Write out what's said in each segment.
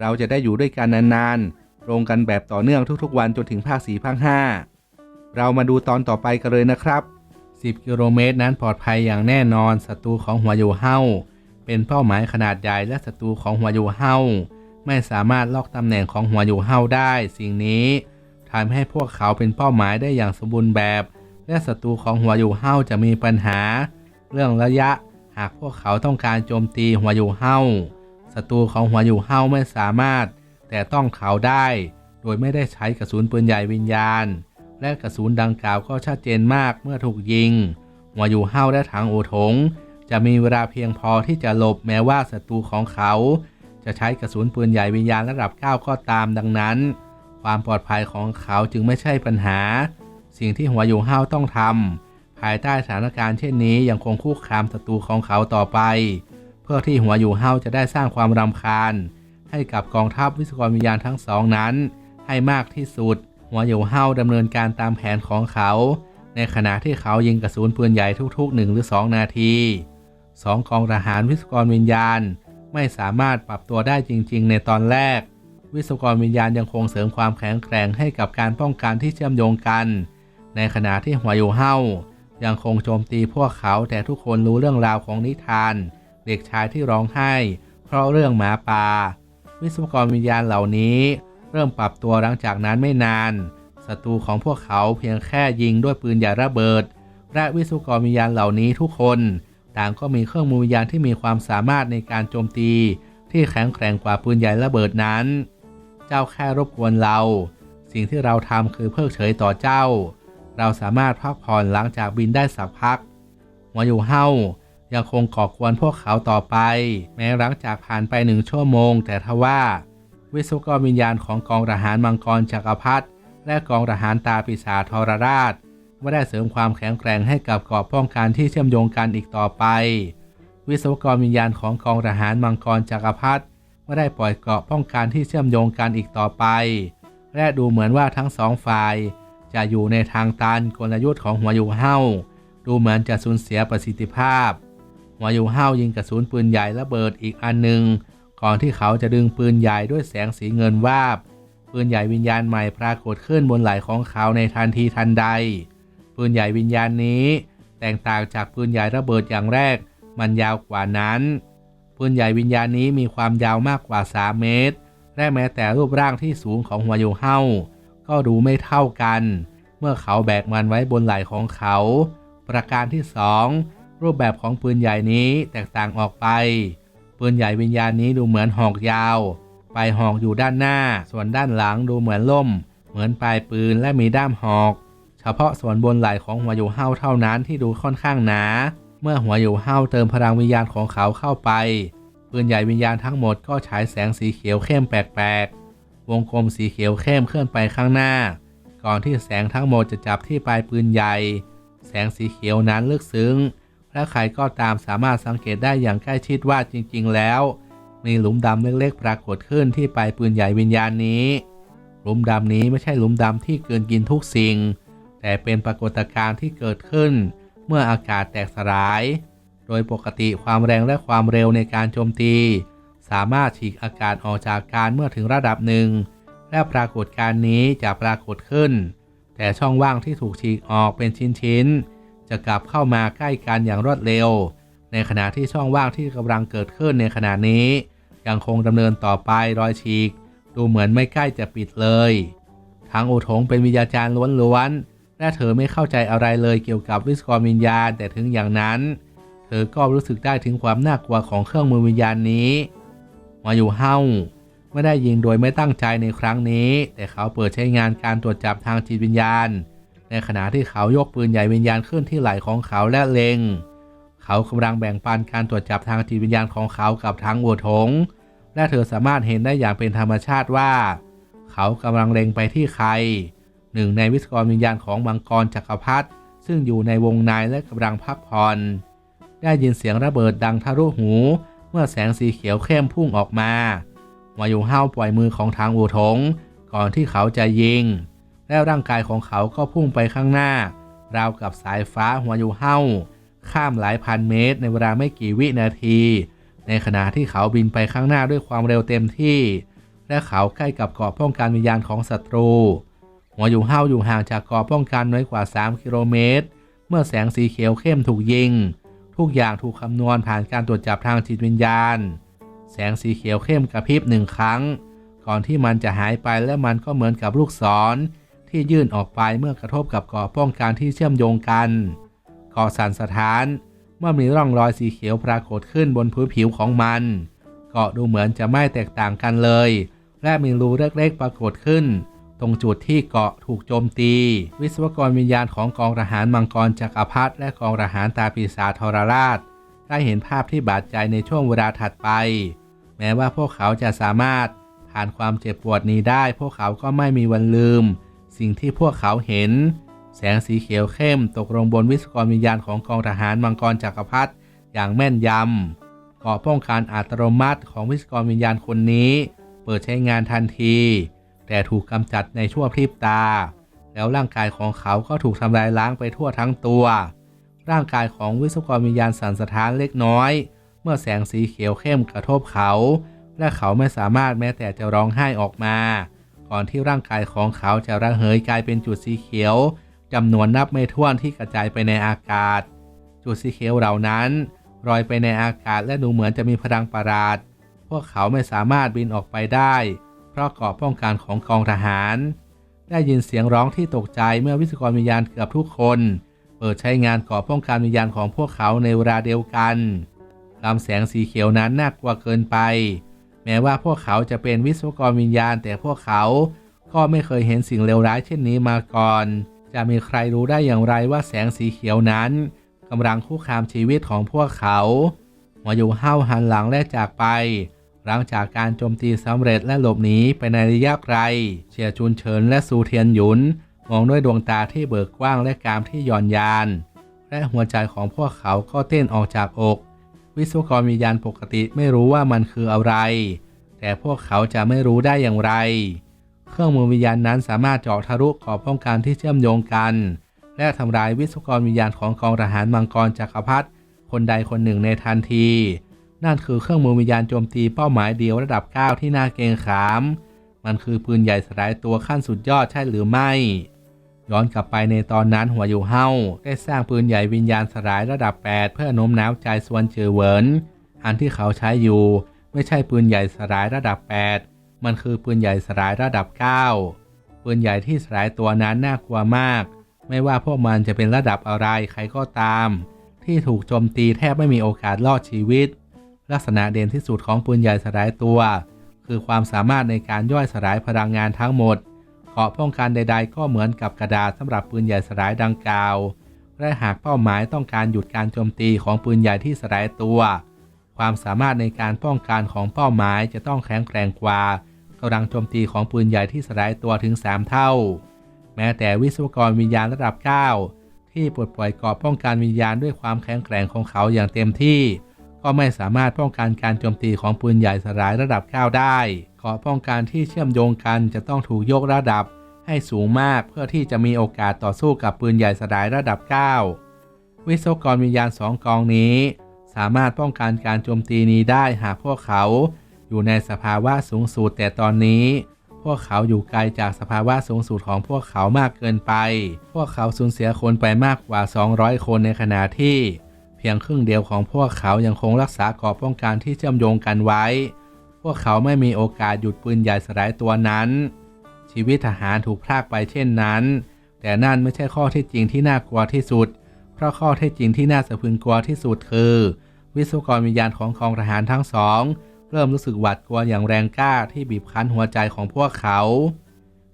เราจะได้อยู่ด้วยกันนานๆลงกันแบบต่อเนื่องทุกๆวันจนถึงภาค4ภาค5 เรามาดูตอนต่อไปกันเลยนะครับ 10 กิโลเมตรนั้นปลอดภัยอย่างแน่นอนศัตรูของหัวยูเฮาเป็นเป้าหมายขนาดใหญ่และศัตรูของหัวยูเฮาไม่สามารถล็อกตำแหน่งของหัวยูเฮาได้ สิ่งนี้ทำให้พวกเขาเป็นเป้าหมายได้อย่างสมบูรณ์แบบ และศัตรูของหัวยูเฮาจะมีปัญหา เรื่องระยะ หากพวกเขาต้องการโจมตีหัวยูเฮา ศัตรูของหัวยูเฮาไม่สามารถ แต่ต้องเขาได้ โดยไม่ได้ใช้กระสุนปืนใหญ่วิญญาณ และกระสุนดังกล่าวก็ชัดเจนมากเมื่อถูกยิง หัวยูเฮาและถังโอถง จะมีเวลาเพียงพอที่จะหลบแม้ว่าศัตรูของเขา จะใช้กระสุนปืนใหญ่วิญญาณระดับ 9 ก็ตามดังนั้น ความปลอดภัยของเขาจึงไม่ใช่ปัญหา สิ่งที่หัวยูเฮาต้องทำภายใต้สถานการณ์เช่นนี้ยังคงคุกคามศัตรูของเขาต่อไป พื่อที่หัวยูเฮาจะได้สร้างความรำคาญ ให้กับกองทัพวิศวกรวิญญาณทั้งสองนั้น ให้มากที่สุด หัวอยู่เฮาดำเนินการตามแผนของเขา ในขณะที่เขายิงกระสุนปืนใหญ่ทุกๆ 1 หรือ 2 นาทีสองกองทหารวิศวกรวิญญาณ ไม่สามารถปรับตัวได้จริง ๆ ในตอนแรก วิศวกรวิญญาณยังคงเสริมความแข็งแกร่งให้กับการป้องกันที่เชื่อมโยงกัน ในขณะที่หัวอยู่เฮายังคงโจมตีพวกเขาแต่ทุกคนรู้เรื่องราวของนิทาน เด็กชายที่ร้องไห้ เพราะเรื่องหมาป่า วิศวกรวิญญาณเหล่านี้ เริ่มปรับตัวหลังจากนั้นไม่นานศัตรูของพวกเขาเพียงแค่ยิงด้วยปืนใหญ่ระเบิด และวิศวกรวิญญาณเหล่านี้ทุกคน ต่างก็มีเครื่องมือวิญญาณที่มีความสามารถในการโจมตี ที่แข็งแกร่งกว่าปืนใหญ่ระเบิดนั้น เจ้าแค่รบกวนเรา สิ่งที่เราทำคือเพิกเฉยต่อเจ้า เราสามารถพักผ่อนหลังจากบินได้สักพักหัวอยู่เฮา ยังคงก่อกวนพวกเขาต่อไป แม้หลังจากผ่านไปหนึ่งชั่วโมง แต่ทว่า วิศวกรวิญญาณของกองทหารมังกรจักรพรรดิและกองทหารตาปีศาจทรราชไม่ได้เสริมความแข็งแกร่งให้กับเกราะป้องกันที่เชื่อมโยงกันอีกต่อไป วิศวกรวิญญาณของกองทหารมังกรจักรพรรดิไม่ได้ปล่อยเกราะป้องกันที่เชื่อมโยงกันอีกต่อไป และดูเหมือนว่าทั้งสองฝ่ายจะอยู่ในทางตันกลยุทธ์ของหัวยูเฮาดูเหมือนจะสูญเสียประสิทธิภาพ หัวยูเฮาวยิงกระสุนปืนใหญ่ระเบิดอีกอันหนึ่งก่อนที่เขาจะดึงปืนใหญ่ด้วยแสงสีเงินวาบ ปืนใหญ่วิญญาณใหม่ปรากฏขึ้นบนไหล่ของเขาในทันทีทันใด ปืนใหญ่วิญญาณนี้ แตกต่างจากปืนใหญ่ระเบิดอย่างแรก มันยาวกว่านั้น ปืนใหญ่วิญญาณนี้มีความยาวมากกว่า 3 เมตร และแม้แต่รูปร่างที่สูงของหัวยูเฮาก็ดูไม่เท่ากัน เมื่อเขาแบกมันไว้บนไหล่ของเขา ประการที่สอง รูปแบบของปืนใหญ่นี้แตกต่างออกไป ปืนใหญ่วิญญาณนี้ดูเหมือนหอกยาว ปลายหอกอยู่ด้านหน้า ส่วนด้านหลังดูเหมือนล่ม เหมือนปลายปืนและมีด้ามหอก เฉพาะส่วนบนไหล่ของหัวอยู่เฮาเท่านั้นที่ดูค่อนข้างหนา เมื่อหัวอยู่เฮาเติมพลังวิญญาณของเขาเข้าไป ปืนใหญ่วิญญาณทั้งหมดก็ฉายแสงสีเขียวเข้มแปลกๆ วงกลมสีเขียวเข้มเคลื่อนไปข้างหน้า ก่อนที่แสงทั้งหมดจะจับที่ปลายปืนใหญ่ แสงสีเขียวนั้นลึกซึ้ง และใครก็ตามสามารถสังเกตได้อย่างใกล้ชิดว่าจริง ๆ แล้ว มีหลุมดำเล็กๆ ปรากฏขึ้นที่ปลายปืนใหญ่วิญญาณนี้ หลุมดำนี้ไม่ใช่หลุมดำที่เกินกินทุกสิ่ง แต่เป็นปรากฏการณ์ที่เกิดขึ้น เมื่ออากาศแตกสลาย โดยปกติความแรงและความเร็วในการโจมตี สามารถฉีกอากาศออกจากการเมื่อถึงระดับหนึ่ง และปรากฏการณ์นี้จะปรากฏขึ้น แต่ช่องว่างที่ถูกฉีกออกเป็นชิ้นๆ จะกลับเข้ามาใกล้กันอย่างรวดเร็ว ในขณะที่ช่องว่างที่กำลังเกิดขึ้นในขณะนี้ ยังคงดำเนินต่อไปรอยฉีก ดูเหมือนไม่ใกล้จะปิดเลยทางโอทงเป็นวิญญาจารย์ล้วนๆและเธอไม่เข้าใจอะไรเลยเกี่ยวกับวิศกรวิญญาณแต่ถึงอย่างนั้น เธอก็รู้สึกได้ถึงความน่ากลัวของเครื่องมือวิญญาณนี้มาอยู่เฮ้าไม่ได้ยิงโดยไม่ตั้งใจในครั้งนี้ แต่เขาเปิดใช้งานการตรวจจับทางจิตวิญญาณ ในขณะที่เขายกปืนใหญ่วิญญาณขึ้นที่ไหล่ของเขาและเล็ง เขากำลังแบ่งปันการตรวจจับทางจิตวิญญาณของเขากับทางวัวทง และเธอสามารถเห็นได้อย่างเป็นธรรมชาติว่า เขากำลังเล็งไปที่ใคร หนึ่งในวิศวกรวิญญาณของมังกรจักรพรรดิซึ่งอยู่ในวงในและกำลังพักผ่อนได้ยินเสียงระเบิดดังทะลุหู เมื่อแสงสีเขียวเข้มพุ่งออกมาวอยู่ห้าวปล่อยมือของทางอูทง ก่อนที่เขาจะยิง แล้วร่างกายของเขาก็พุ่งไปข้างหน้า ราวกับสายฟ้าหัวอยู่เห้าข้ามหลายพันเมตร ในเวลาไม่กี่วินาที ในขณะที่เขาบินไปข้างหน้าด้วยความเร็วเต็มที่ และเขาใกล้กับเกาะป้องกันวิญญาณของศัตรู หัวอยู่เห้าอยู่ห่างจากเกาะป้องกันน้อยกว่า 3 กิโลเมตร เมื่อแสงสีเขียวเข้มถูกยิง ทุกอย่างถูกคำนวณผ่านการตรวจจับทางจิตวิญญาณ แสงสีเขียวเข้มกระพริบหนึ่งครั้ง ก่อนที่มันจะหายไปและมันก็เหมือนกับลูกศร ที่ยื่นออกไปเมื่อกระทบกับเกราะป้องกันที่เชื่อมโยงกันเกาะสั่นสถาน เมื่อมีร่องรอยสีเขียวปรากฏขึ้นบนพื้นผิวของมันเกาะดูเหมือนจะไม่แตกต่างกันเลย และมีรูเล็กๆปรากฏขึ้น ตรงจุดที่เกาะถูกโจมตี วิศวกรวิญญาณของกองทหารมังกรจักรพรรดิและกองทหารตาปีศาจทรราช ได้เห็นภาพที่บาดใจในช่วงเวลาถัดไป แม้ว่าพวกเขาจะสามารถผ่านความเจ็บปวดนี้ได้ พวกเขาก็ไม่มีวันลืม สิ่งที่พวกเขาเห็น แสงสีเขียวเข้มตกลงบนวิศวกรวิญญาณของกองทหารมังกรจักรพรรดิอย่างแม่นยำกราะป้องกันอัตโนมัติของวิศวกรวิญญาณคนนี้ เปิดใช้งานทันที แต่ถูกกำจัดในชั่วพริบตา แล้วร่างกายของเขาก็ถูกทำลายล้างไปทั่วทั้งตัว ร่างกายของวิศวกรวิญญาณสั่นสะท้านเล็กน้อย เมื่อแสงสีเขียวเข้มกระทบเขา และเขาไม่สามารถแม้แต่จะร้องไห้ออกมา ก่อนที่ร่างกายของเขาจะระเหยกลายเป็นจุดสีเขียวจำนวนนับไม่ถ้วนที่กระจายไปในอากาศ จุดสีเขียวเหล่านั้นลอยไปในอากาศและดูเหมือนจะมีพลังประหลาด พวกเขาไม่สามารถบินออกไปได้ เพราะเกราะป้องกันของกองทหาร ได้ยินเสียงร้องที่ตกใจเมื่อวิศวกรวิญญาณเกือบทุกคน เปิดใช้งานเกราะป้องกันวิญญาณของพวกเขาในเวลาเดียวกันลำแสงสีเขียวนั้นน่ากลัวเกินไป แม้ว่าพวกเขาจะเป็นวิศวกรวิญญาณ แต่พวกเขาก็ไม่เคยเห็นสิ่งเลวร้ายเช่นนี้มาก่อน จะมีใครรู้ได้อย่างไรว่าแสงสีเขียวนั้นกำลังคุกคามชีวิตของพวกเขาหัวอยู่ห้าวหันหลังและจากไป หลังจากการโจมตีสำเร็จและหลบหนีไปในระยะไกลเชียจุนเฉินและซูเทียนหยุน มองด้วยดวงตาที่เบิกกว้างและกามที่ย่อนยาน และหัวใจของพวกเขาก็เต้นออกจากอก วิศวกรวิญญาณปกติไม่รู้ว่ามันคืออะไร แต่พวกเขาจะไม่รู้ได้อย่างไร เครื่องมือวิญญาณนั้นสามารถเจาะทะลุขอบป้องกันที่เชื่อมโยงกัน และทำลายวิศวกรวิญญาณของกองทหารมังกรจักรพรรดิคนใดคนหนึ่งในทันที นั่นคือเครื่องมือวิญญาณโจมตีเป้าหมายเดียวระดับ 9 ที่น่าเกรงขาม มันคือปืนใหญ่สลายตัวขั้นสุดยอดใช่หรือไม่ ย้อนกลับไปในตอนนั้นหัวอยู่เฮาได้สร้างปืนใหญ่วิญญาณสลายระดับ 8 เพื่อโน้มน้าวใจส่วนเจือเวินอันที่เขาใช้อยู่ ไม่ใช่ปืนใหญ่สลายระดับ 8 มันคือปืนใหญ่สลายระดับ 9 ปืนใหญ่ที่สลายตัวนั้นน่ากลัวมาก ไม่ว่าพวกมันจะเป็นระดับอะไรใครก็ตาม ที่ถูกโจมตีแทบไม่มีโอกาสรอดชีวิต ลักษณะเด่นที่สุดของปืนใหญ่สลายตัว คือความสามารถในการย่อยสลายพลังงานทั้งหมดาะป้องกันใด ๆ ก็เหมือนกับกระดาษสำหรับปืนใหญ่สลายดังกล่าว และหากเป้าหมายต้องการหยุดการโจมตีของปืนใหญ่ที่สลายตัว ความสามารถในการป้องกันของเป้าหมายจะต้องแข็งแกร่งกว่ากำลังโจมตีของปืนใหญ่ที่สลายตัวถึง 3 เท่า แม้แต่วิศวกรวิญญาณระดับ 9 ที่ปลดปล่อยเกราะป้องกันวิญญาณด้วยความแข็งแกร่งของเขาอย่างเต็มที่ ก็ไม่สามารถป้องกันการโจมตีของปืนใหญ่สลายระดับ 9 ได้ เกราะป้องกันที่เชื่อมโยงกันจะต้องถูกยกระดับให้สูงมากเพื่อที่จะมีโอกาสต่อสู้กับปืนใหญ่สลายระดับ 9 วิศวกรวิญญาณสองกองนี้ สามารถป้องกันการโจมตีนี้ได้หากพวกเขา อยู่ในสภาวะสูงสุดแต่ตอนนี้ พวกเขาอยู่ไกลจากสภาวะสูงสุดของพวกเขามากเกินไป พวกเขาสูญเสียคนไปมากกว่า 200 คนในขณะที่ เพียงครึ่งเดียวของพวกเขายังคงรักษาเกราะป้องกันที่เชื่อมโยงกันไว้ พวกเขาไม่มีโอกาสหยุดปืนใหญ่สลายตัวนั้น ชีวิตทหารถูกพรากไปเช่นนั้น แต่นั่นไม่ใช่ข้อท็จจริงที่น่ากลัวที่สุด เพราะข้อเท็จจริงที่น่าสะพรึงกลัวที่สุดคือ วิศวกรวิญญาณของกองทหารทั้งสอง เริ่มรู้สึกหวาดกลัวอย่างแรงกล้าที่บีบคั้นหัวใจของพวกเขา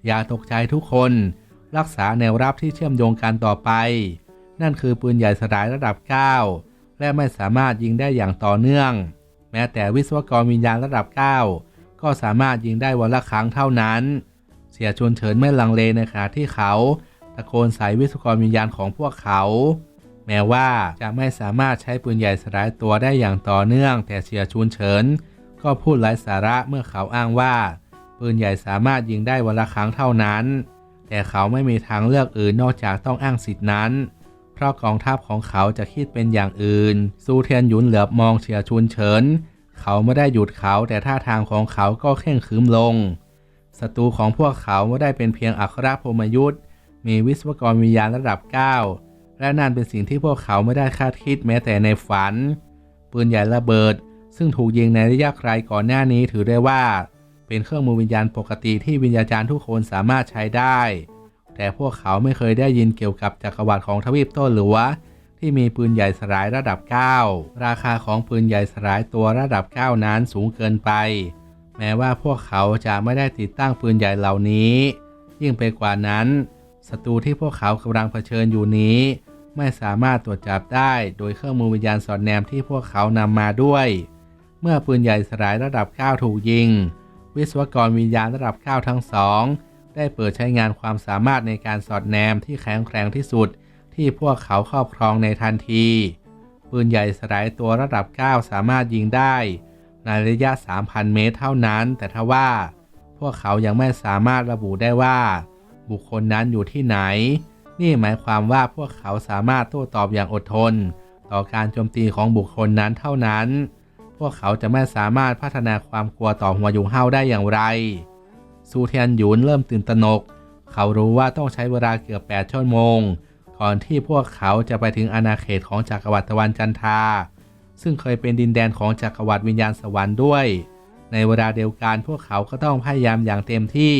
อย่าตกใจทุกคน รักษาแนวรับที่เชื่อมโยงกันต่อไป นั่นคือปืนใหญ่สลายระดับ 9 และไม่สามารถยิงได้อย่างต่อเนื่อง แม้แต่วิศวกรวิญญาณระดับ 9 ก็สามารถยิงได้วันละครั้งเท่านั้น เสียชุนเฉินไม่ลังเลในขณะที่เขาตะโกนใส่วิศวกรวิญญาณของพวกเขา แม้ว่าจะไม่สามารถใช้ปืนใหญ่สลายตัวได้อย่างต่อเนื่อง แต่เสียชุนเฉินก็พูดไร้สาระเมื่อเขาอ้างว่า ปืนใหญ่สามารถยิงได้วันละครั้งเท่านั้น แต่เขาไม่มีทางเลือกอื่นนอกจากต้องอ้างสิทธินั้น เพราะกองทัพของเขาจะคิดเป็นอย่างอื่น ซูเทียนหยุนเหลือบมองเฉียชุนเฉิน เขาไม่ได้หยุดเขาแต่ท่าทางของเขาก็เข่งขรึมลง ศัตรูของพวกเขาไม่ได้เป็นเพียงอัครพรมยุทธ์ มีวิศวกรวิญญาณระดับ 9 และนั่นเป็นสิ่งที่พวกเขาไม่ได้คาดคิดแม้แต่ในฝัน ปืนใหญ่ระเบิด ซึ่งถูกยิงในระยะไกลก่อนหน้านี้ถือได้ว่า เป็นเครื่องมือวิญญาณปกติที่วิญญาจารย์ทุกคนสามารถใช้ได้ แต่พวกเขาไม่เคยได้ยินเกี่ยวกับจักรวรรดิของทวีปโต้หลัวที่มีปืนใหญ่สลายระดับ 9 ราคาของปืนใหญ่สลายตัวระดับ 9 นั้นสูงเกินไป แม้ว่าพวกเขาจะไม่ได้ติดตั้งปืนใหญ่เหล่านี้ ยิ่งไปกว่านั้นศัตรูที่พวกเขากำลังเผชิญอยู่นี้ ไม่สามารถตรวจจับได้โดยเครื่องมือวิญญาณสอดแนมที่พวกเขานำมาด้วย เมื่อปืนใหญ่สลายระดับ 9 ถูกยิง วิศวกรวิญญาณระดับ 9 ทั้งสอง ได้เปิดใช้งานความสามารถในการสอดแนมที่แข็งแกร่งที่สุด ที่พวกเขาครอบครองในทันที ปืนใหญ่สลายตัวระดับ 9 สามารถยิงได้ ในระยะ 3,000 เมตรเท่านั้น แต่ทว่า พวกเขายังไม่สามารถระบุได้ว่า บุคคลนั้นอยู่ที่ไหน นี่หมายความว่าพวกเขาสามารถโต้ตอบอย่างอดทน ต่อการโจมตีของบุคคลนั้นเท่านั้น พวกเขาจะไม่สามารถพัฒนาความกลัวต่อหัวยุงเฮาได้อย่างไร ซูเทียนหยุนเริ่มตื่นตระหนก เขารู้ว่าต้องใช้เวลาเกือบ8ชั่วโมง ก่อนที่พวกเขาจะไปถึงอาณาเขตของจักรวรรดิตะวันจันทราซึ่งเคยเป็นดินแดนของจักรวรรดิวิญญาณสวรรค์ด้วย ในเวลาเดียวกันพวกเขาก็ต้องพยายามอย่างเต็มที่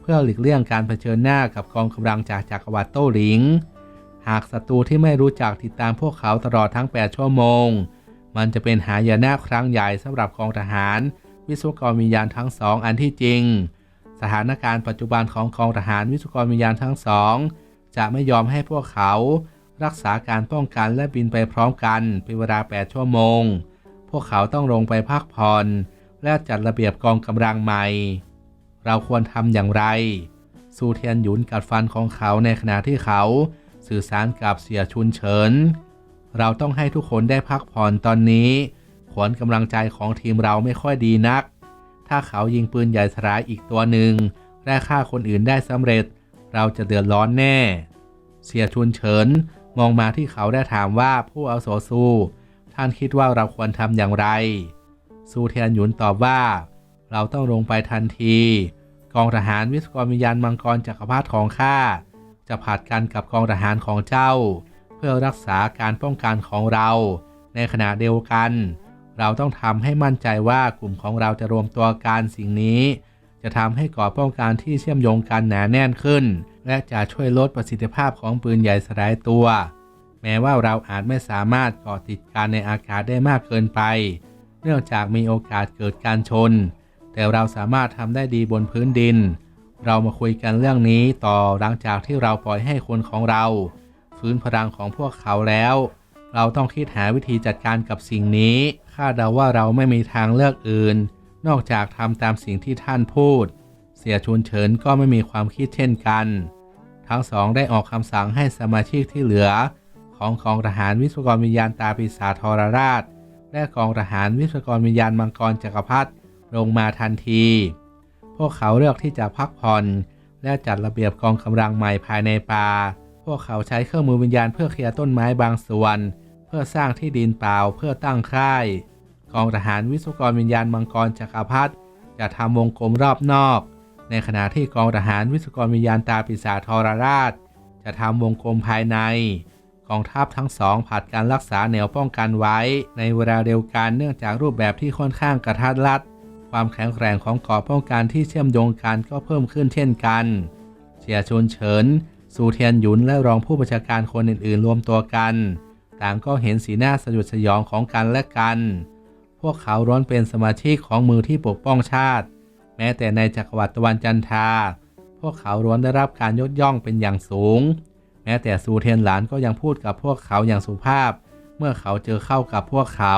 เพื่อหลีกเลี่ยงการเผชิญหน้ากับกองกำลังจากจักรวรรดิโต้หลิง หากศัตรูที่ไม่รู้จักติดตามพวกเขาตลอดทั้ง 8 ชั่วโมง มันจะเป็นหายนะครั้งใหญ่สำหรับกองทหาร วิศวกรวิญญาณทั้งสองอันที่จริง สถานการณ์ปัจจุบันของกองทหารวิศวกรวิญญาณทั้งสอง จะไม่ยอมให้พวกเขา รักษาการป้องกันและบินไปพร้อมกันเป็นเวลา 8 ชั่วโมง พวกเขาต้องลงไปพักผ่อนและจัดระเบียบกองกำลังใหม่ เราควรทำอย่างไรซูเทียนหยุนกัดฟันของเขาในขณะที่เขาสื่อสารกับเสียชุนเฉิน เราต้องให้ทุกคนได้พักผ่อนตอนนี้ ขวัญกำลังใจของทีมเราไม่ค่อยดีนัก ถ้าเขายิงปืนใหญ่สลายอีกตัวหนึ่งและฆ่าคนอื่นได้สำเร็จ เราจะเดือดร้อนแน่ เสียชุนเฉินมองมาที่เขาได้ถามว่าผู้เอาโสซูท่านคิดว่าเราควรทำอย่างไร ซูเทียนหยุนตอบว่า เราต้องลงไปทันที กองทหารวิศวกรวิญญาณมังกรจักรพรรดิของข้าจะผัดกันกับกองทหารของเจ้า เพื่อรักษาการป้องกันของเรา ในขณะเดียวกัน เราต้องทำให้มั่นใจว่ากลุ่มของเราจะรวมตัวกันสิ่งนี้ จะทำให้ก่อป้องกันที่เชื่อมโยงกันหนาแน่นขึ้น และจะช่วยลดประสิทธิภาพของปืนใหญ่สลายตัว แม้ว่าเราอาจไม่สามารถก่อติดกันในอากาศได้มากเกินไป เนื่องจากมีโอกาสเกิดการชน แต่เราสามารถทำได้ดีบนพื้นดิน เรามาคุยกันเรื่องนี้ต่อหลังจากที่เราปล่อยให้คนของเราฟื้นพลังของพวกเขาแล้ว เราต้องคิดหาวิธีจัดการกับสิ่งนี้าดเดาว่าเราไม่มีทางเลือกอื่น นอกจากทำตามสิ่งที่ท่านพูด เสียชุนเฉินก็ไม่มีความคิดเช่นกัน ทั้งสองได้ออกคำสั่งให้สมาชิกที่เหลือ ของกองทหารวิศวกรวิญญาณตาปีศาจทรราช และกองทหารวิศวกรวิญญาณมังกรจักรพรรดิลงมาทันที พวกเขาเลือกที่จะพักผ่อน และจัดระเบียบกองกำลังใหม่ภายในป่า พวกเขาใช้เครื่องมือวิญญาณเพื่อเคลียร์ต้นไม้บางส่วน เพื่อสร้างที่ดินเปล่าเพื่อตั้งค่าย กองทหารวิศวกรวิญญาณมังกรจักรพรรดิจะทำวงกลมรอบนอก ในขณะที่กองทหารวิศวกรวิญญาณตาปีศาจทรราช จะทำวงกลมภายใน กองทัพทั้งสองผัดการรักษาแนวป้องกันไว้ ในเวลาเดียวกันเนื่องจากรูปแบบที่ค่อนข้างกระทัดรัด ความแข็งแกร่งของกราะป้องกันที่เชื่อมโยงกันก็เพิ่มขึ้นเช่นกันเสียชนเฉินซูเทียนหยุนและรองผู้บัญชาการคนอื่นๆ รวมตัวกัน ต่างก็เห็นสีหน้าสยดสยองของกันและกัน พวกเขาร้อนเป็นสมาชิกของมือที่ปกป้องชาติ แม้แต่ในจักรวรรดิตะวันจันทราพวกเขาร้วนได้รับการยกย่องเป็นอย่างสูง แม้แต่ซูเทนหลานก็ยังพูดกับพวกเขาอย่างสุภาพ เมื่อเขาเจอเข้ากับพวกเขา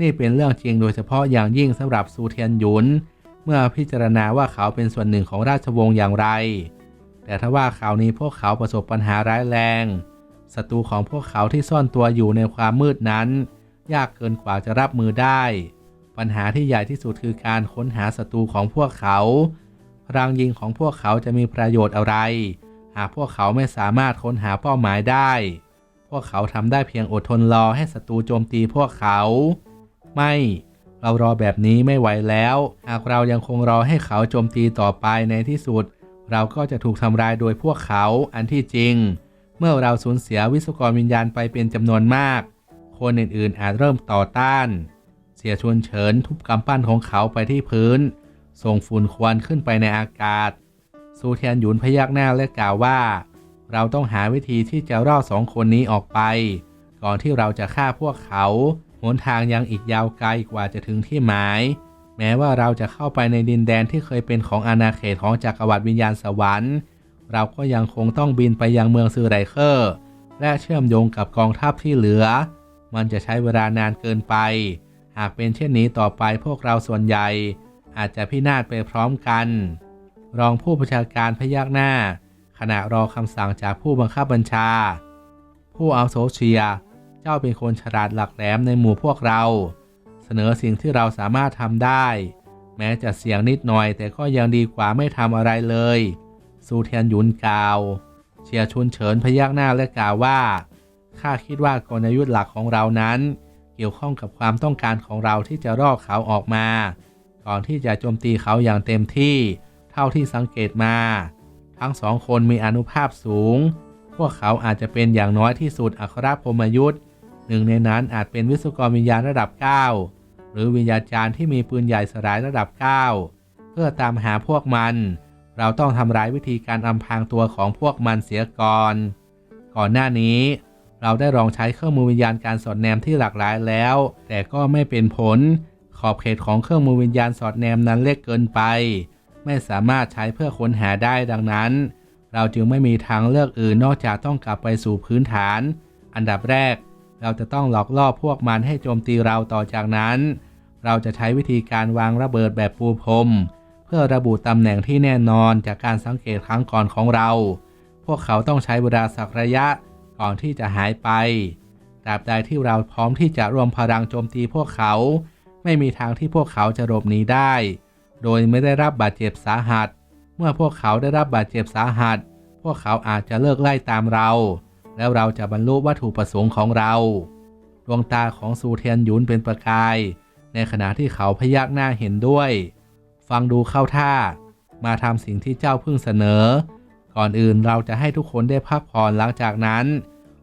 นี่เป็นเรื่องจริงโดยเฉพาะอย่างยิ่งสำหรับซูเทียนหยุน เมื่อพิจารณาว่าเขาเป็นส่วนหนึ่งของราชวงศ์อย่างไร แต่ถ้าว่าคราวนี้พวกเขาประสบปัญหาร้ายแรงศัตรูของพวกเขาที่ซ่อนตัวอยู่ในความมืดนั้น ยากเกินกว่าจะรับมือได้ ปัญหาที่ใหญ่ที่สุดคือการค้นหาศัตรูของพวกเขาพลังยิงของพวกเขาจะมีประโยชน์อะไร หากพวกเขาไม่สามารถค้นหาเป้าหมายได้ พวกเขาทำได้เพียงอดทนรอให้ศัตรูโจมตีพวกเขา ไม่เรารอแบบนี้ไม่ไหวแล้ว หากเรายังคงรอให้เขาโจมตีต่อไปในที่สุด เราก็จะถูกทำลายโดยพวกเขาอันที่จริง เมื่อเราสูญเสียวิศวกรวิญญาณไปเป็นจำนวนมาก คนอื่นๆอาจเริ่มต่อต้าน เสียชวนเฉินทุบกำปั้นของเขาไปที่พื้น ส่งฝุ่นควันขึ้นไปในอากาศ ซูเทียนหยุนพยักหน้าและกล่าวว่า เราต้องหาวิธีที่จะรอดสองคนนี้ออกไป ก่อนที่เราจะฆ่าพวกเขาหนทางยังอีกยาวไกลกว่าจะถึงที่หมาย แม้ว่าเราจะเข้าไปในดินแดนที่เคยเป็นของอาณาเขตของจักรวรรดิวิญญาณสวรรค์ เราก็ยังคงต้องบินไปยังเมืองซือไรเคอร์ และเชื่อมโยงกับกองทัพที่เหลือ มันจะใช้เวลานานเกินไป หากเป็นเช่นนี้ต่อไปพวกเราส่วนใหญ่ อาจจะพินาศไปพร้อมกัน รองผู้บัญชาการพยักหน้า ขณะรอคำสั่งจากผู้บังคับบัญชา ผู้เอาโซเชีย เจ้าเป็นคนฉลาดหลักแหลมในหมู่พวกเรา เสนอสิ่งที่เราสามารถทำได้ แม้จะเสี่ยงนิดหน่อย แต่ก็ยังดีกว่าไม่ทำอะไรเลย ซูเทียนหยุนกล่าว เชียร์ชุนเฉินพยักหน้าและกล่าวว่า ข้าคิดว่ากลยุทธ์หลักของเรานั้น เกี่ยวข้องกับความต้องการของเราที่จะรอกเขาออกมา ก่อนที่จะโจมตีเขาอย่างเต็มที่ เท่าที่สังเกตมา ทั้งสองคนมีอนุภาพสูง พวกเขาอาจจะเป็นอย่างน้อยที่สุดอัครพรมยุทธ์หนึ่งในนั้นอาจเป็นวิศวกรวิญญาณระดับ 9 หรือวิญญาจารย์ที่มีปืนใหญ่สลายระดับ 9 เพื่อตามหาพวกมัน เราต้องทำร้ายวิธีการอำพรางตัวของพวกมันเสียก่อน ก่อนหน้านี้ เราได้ลองใช้เครื่องมือวิญญาณการสอดแนมที่หลากหลายแล้ว แต่ก็ไม่เป็นผล ขอบเขตของเครื่องมือวิญญาณสอดแนมนั้นเล็กเกินไป ไม่สามารถใช้เพื่อค้นหาได้ดังนั้น เราจึงไม่มีทางเลือกอื่นนอกจากต้องกลับไปสู่พื้นฐาน อันดับแรก เราจะต้องหลอกล่อพวกมันให้โจมตีเราต่อจากนั้น เราจะใช้วิธีการวางระเบิดแบบปูพรมเพื่อระบุตำแหน่งที่แน่นอนจากการสังเกตครั้งก่อนของเรา พวกเขาต้องใช้เวลาสักระยะ ก่อนที่จะหายไป ตราบใดที่เราพร้อมที่จะรวมพลังโจมตีพวกเขา ไม่มีทางที่พวกเขาจะหลบหนีได้ โดยไม่ได้รับบาดเจ็บสาหัส เมื่อพวกเขาได้รับบาดเจ็บสาหัส พวกเขาอาจจะเลิกไล่ตามเรา แล้วเราจะบรรลุวัตถุประสงค์ของเราดวงตาของซูเทียนหยุนเป็นประกาย ในขณะที่เขาพยักหน้าเห็นด้วย ฟังดูเข้าท่า มาทำสิ่งที่เจ้าเพิ่งเสนอ ก่อนอื่นเราจะให้ทุกคนได้พักผ่อนหลังจากนั้น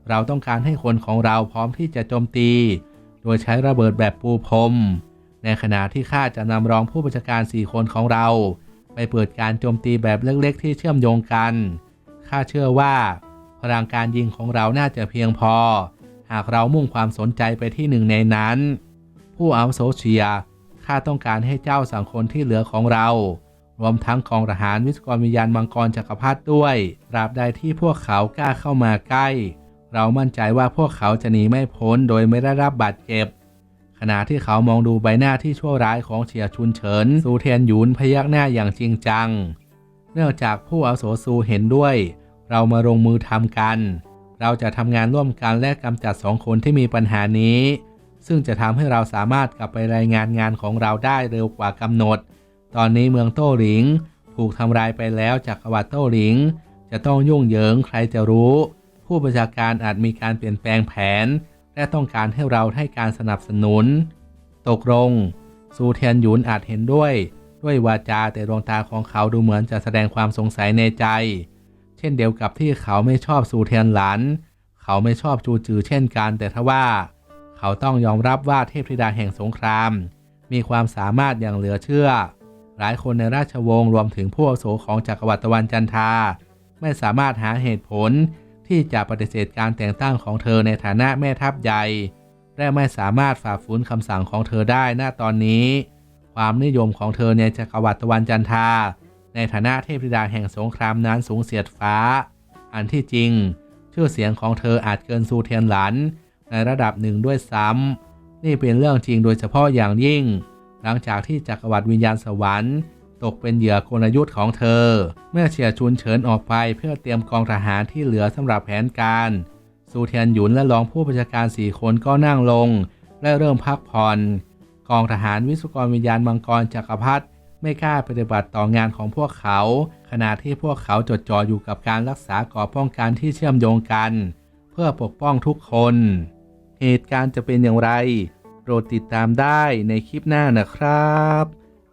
เราต้องการให้คนของเราพร้อมที่จะโจมตี โดยใช้ระเบิดแบบปูพรม ในขณะที่ข้าจะนำรองผู้บัญชาการ 4 คนของเรา ไปเปิดการโจมตีแบบเล็กๆ ที่เชื่อมโยงกัน ข้าเชื่อว่า พลังการยิงของเราน่าจะเพียงพอ หากเรามุ่งความสนใจไปที่หนึ่งในนั้น ผู้อาวุโสเชียข้าต้องการให้เจ้าสังคนที่เหลือของเรา รวมทั้งกองทหารวิศวกรวิญญาณมังกรจักรพรรดิด้วยตราบใดที่พวกเขากล้าเข้ามาใกล้ เรามั่นใจว่าพวกเขาจะหนีไม่พ้นโดยไม่ได้รับบาดเจ็บ ขณะที่เขามองดูใบหน้าที่ชั่วร้ายของเฉียชุนเฉินซูเทียนหยุนพยักหน้าอย่างจริงจัง เนื่องจากผู้อาวุโสซูเห็นด้วย เรามาลงมือทำกัน เราจะทำงานร่วมกันและกำจัดสองคนที่มีปัญหานี้ ซึ่งจะทำให้เราสามารถกลับไปรายงานงานของเราได้เร็วกว่ากำหนด ตอนนี้เมืองโต้หลิง ถูกทำลายไปแล้วจากจักรวรรดิโต้หลิง จะต้องยุ่งเหยิงใครจะรู้ ผู้บัญชาการอาจมีการเปลี่ยนแปลงแผน และต้องการให้เราให้การสนับสนุน ตกลงซูเทียนหยุนอาจเห็นด้วย ด้วยวาจาแต่ดวงตาของเขาดูเหมือนจะแสดงความสงสัยในใจ เช่นเดียวกับที่เขาไม่ชอบซูเทียนหลัน เขาไม่ชอบจูจือเช่นกัน แต่ทว่า เขาต้องยอมรับว่าเทพธิดาแห่งสงคราม มีความสามารถอย่างเหลือเชื่อ หลายคนในราชวงศ์รวมถึงผู้อาวุโสของจักรวรรดิตะวันจันทาไม่สามารถหาเหตุผล ที่จะปฏิเสธการแต่งตั้งของเธอในฐานะแม่ทัพใหญ่ และไม่สามารถฝ่าฝืนคำสั่งของเธอได้ณตอนนี้ ความนิยมของเธอในจักรวรรดิตะวันจันทราในฐานะเทพธิดาแห่งสงครามนั้นสูงเสียดฟ้า อันที่จริง ชื่อเสียงของเธออาจเกินซูเทียนหลัน ในระดับหนึ่งด้วยซ้ำนี่เป็นเรื่องจริงโดยเฉพาะอย่างยิ่ง หลังจากที่จักรวรรดิวิญญาณสวรรค์ ตกเป็นเหยื่อกลยุทธ์ของเธอ เมื่อเฉียชุนเฉินออกไปเพื่อเตรียมกองทหารที่เหลือสำหรับแผนการซูเทียนหยุนและรองผู้บัญชาการสี่คนก็นั่งลง และเริ่มพักผ่อน กองทหารวิศวกรวิญญาณมังกรจักรพรรดิไม่กล้าปฏิบัติต่องานของพวกเขา ขณะที่พวกเขาจดจ่ออยู่กับการรักษาก่อป้องกันที่เชื่อมโยงกัน เพื่อปกป้องทุกคน เหตุการณ์จะเป็นอย่างไร โปรดติดตามได้ในคลิปหน้านะครับ